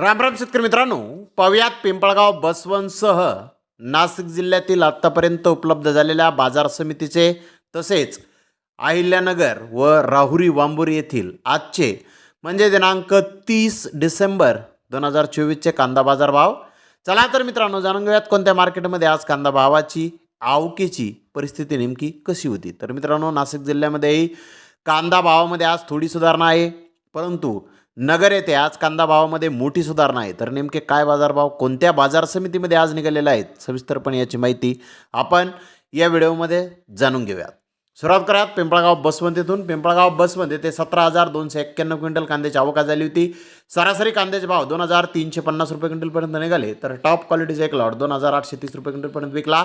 रामराम शेतकरी मित्रांनो पव्यात पिंपळगाव बसवनसह नाशिक जिल्ह्यातील आत्तापर्यंत उपलब्ध झालेल्या बाजार समितीचे तसेच अहिल्यानगर व राहुरी वांबुरी येथील आजचे म्हणजे दिनांक तीस डिसेंबर दोन हजार चोवीसचे कांदा बाजार भाव. चला तर मित्रांनो जाणून घेऊयात कोणत्या मार्केटमध्ये आज कांदा भावाची आवकेची परिस्थिती नेमकी कशी होती. तर मित्रांनो नाशिक जिल्ह्यामध्येही कांदा भावामध्ये आज थोडी सुधारणा आहे. परंतु नगर येथे आज कांदा भावामध्ये मोठी सुधारणा आहे. तर नेमके काय बाजारभाव कोणत्या बाजार समितीमध्ये आज निघालेले आहेत सविस्तरपणे याची माहिती आपण या व्हिडिओमध्ये जाणून घेऊयात. सुरुवात करूयात पिंपळगाव बसवंतीतून. पिंपळगाव बसमध्ये ते सतरा हजार दोनशे एक्क्याण्णव क्विंटल कांद्याची आवका झाली होती. सरासरी कांद्याचे भाव दोन हजार तीनशे पन्नास रुपये क्विंटलपर्यंत निघाले. तर टॉप क्वालिटीचा एक लॉट दोन हजार आठशे तीस रुपये क्विंटलपर्यंत विकला.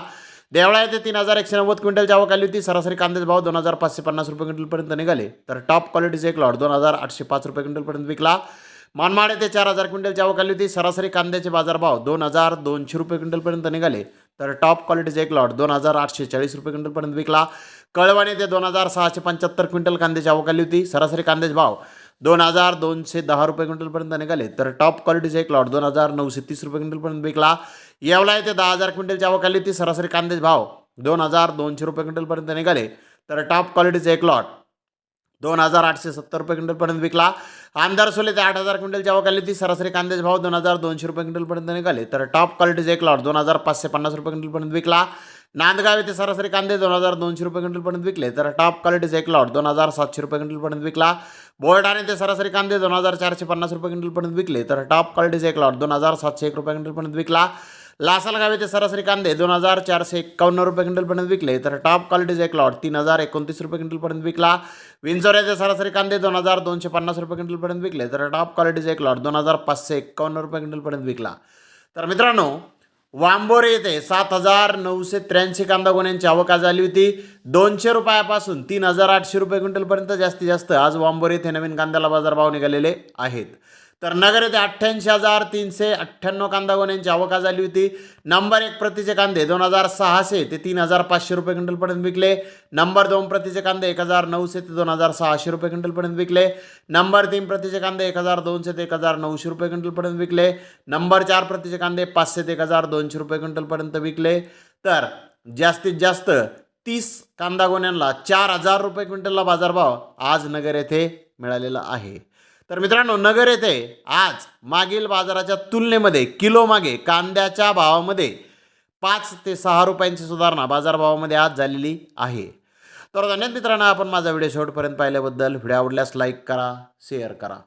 देवळा येथे तीन हजार एकशे नव्वद क्विंटलची आवक आली होती. सरासरी कांद्याचे भाव दोन हजार पाचशे पन्नास रुपये क्विंटलपर्यंत निघाले. तर टॉप क्वालिटीचे एक लॉट दोन हजार आठशे पाच रुपये क्विंटलपर्यंत विकला. मानमाड येथे चार हजार क्विंटलची आवक आली होती. सरासरी कांद्याचे बाजारभाव दोन हजार दोनशे रुपये क्विंटलपर्यंत निघाले. तर टॉप क्वालिटीचे एक लॉट दोन हजार आठशे चाळीस रुपये क्विंटलपर्यंत विकला. कळवण येथे दोन हजार सहाशे पंच्याहत्तर क्विंटल कांद्याची आवक आली होती. सरासरी कांद्याचे भाव दोन हजार दोनशे दहा रुपये क्विंटलपर्यंत निघाले. तर टॉप क्वालिटीचे एक लॉट दोन हजार नऊशे तीस रुपये क्विंटलपर्यंत विकला. येवला येथे दहा हजार क्विंटलची आवक आली सरासरी कांद्याचे भाव दोन हजार दोनशे रुपये क्विंटलपर्यंत निघाले. तर टॉप क्वालिटीचे एक लॉट दोन हजार आठशे सत्तर रुपये क्विंटलपर्यंत विकला. आमदार सोले ते आठ हजार क्विंटलची आवक आली ती सरासरी कांद्याचे भाव दोन हजार दोनशे रुपये क्विंटलपर्यंत निघाले. तर टॉप क्वालिटीचे एक लॉट दोन हजार पाचशे पन्नास रुपये क्विंटलपर्यंत विकला. नांदगाव येथे सरासरी कांदे दोन हजार दोनशे रुपये क्विंटलपर्यंत विकले. तर टॉप क्वालिटीचा एक लॉट दोन हजार सातशे रुपये क्विंटलपर्यंत विकला. बोर्डाने ते सरासरी कांदे दोन हजार चारशे पन्नास रुपये क्विंटलपर्यंत विकले. तर टॉप क्वालिटीचा एक लॉट दोन हजार सातशे एक रुपये क्विंटलपर्यंत विकला. लासलगाव येथे सरासरी कांदे दोन हजार चारशे एक्कावन्न रुपये क्विंटलपर्यंत विकले. तर टॉप क्वालिटीचे एक लॉट तीन हजार एकोणतीस रुपये क्विंटलपर्यंत विकला. विंचोर येथे सरासरी कांदे दोन हजार दोनशे पन्नास रुपये क्विंटलपर्यंत विकले. तर टॉप क्वालिटीचा एक लॉट दोन हजार पाचशे एक्कावन्न रुपये क्विंटलपर्यंत विकला. तर मित्रांनो वांबोरे येथे सात हजार नऊशे त्र्याऐंशी कांदा गोण्यांची आवक आज झाली होती. दोनशे रुपयापासून तीन हजार आठशे रुपये क्विंटलपर्यंत जास्तीत जास्त आज वांबोरे येथे नवीन कांद्याला बाजारभाव निघालेले आहेत. तर नगर येथे अठ्ठ्याऐंशी हजार तीनशे अठ्ठ्याण्णव कांदा गोण्यांची आवका झाली होती. नंबर एक प्रतीचे कांदे दोन हजार सहाशे ते तीन हजार पाचशे रुपये क्विंटलपर्यंत विकले. नंबर दोन प्रतीचे कांदे एक हजार नऊशे ते दोन हजार सहाशे रुपये क्विंटलपर्यंत विकले. नंबर तीन प्रतीचे कांदे एक हजार दोनशे ते एक हजार नऊशे रुपये क्विंटलपर्यंत विकले. नंबर चार प्रतीचे कांदे पाचशे ते एक हजार दोनशे रुपये क्विंटलपर्यंत विकले. तर जास्तीत जास्त तीस कांदा गोण्यांना चार हजार रुपये क्विंटलला बाजारभाव आज नगर येथे मिळालेला आहे. तर मित्रांनो नगर येथे आज मागील बाजाराच्या तुलनेमध्ये किलो मागे कांद्याच्या भावामध्ये पाच ते सहा रुपयांची सुधारणा बाजारभावामध्ये आज झालेली आहे. तर धन्यवाद मित्रांनो आपण माझा व्हिडिओ शेवटपर्यंत पाहिल्याबद्दल. व्हिडिओ आवडल्यास लाईक करा शेअर करा.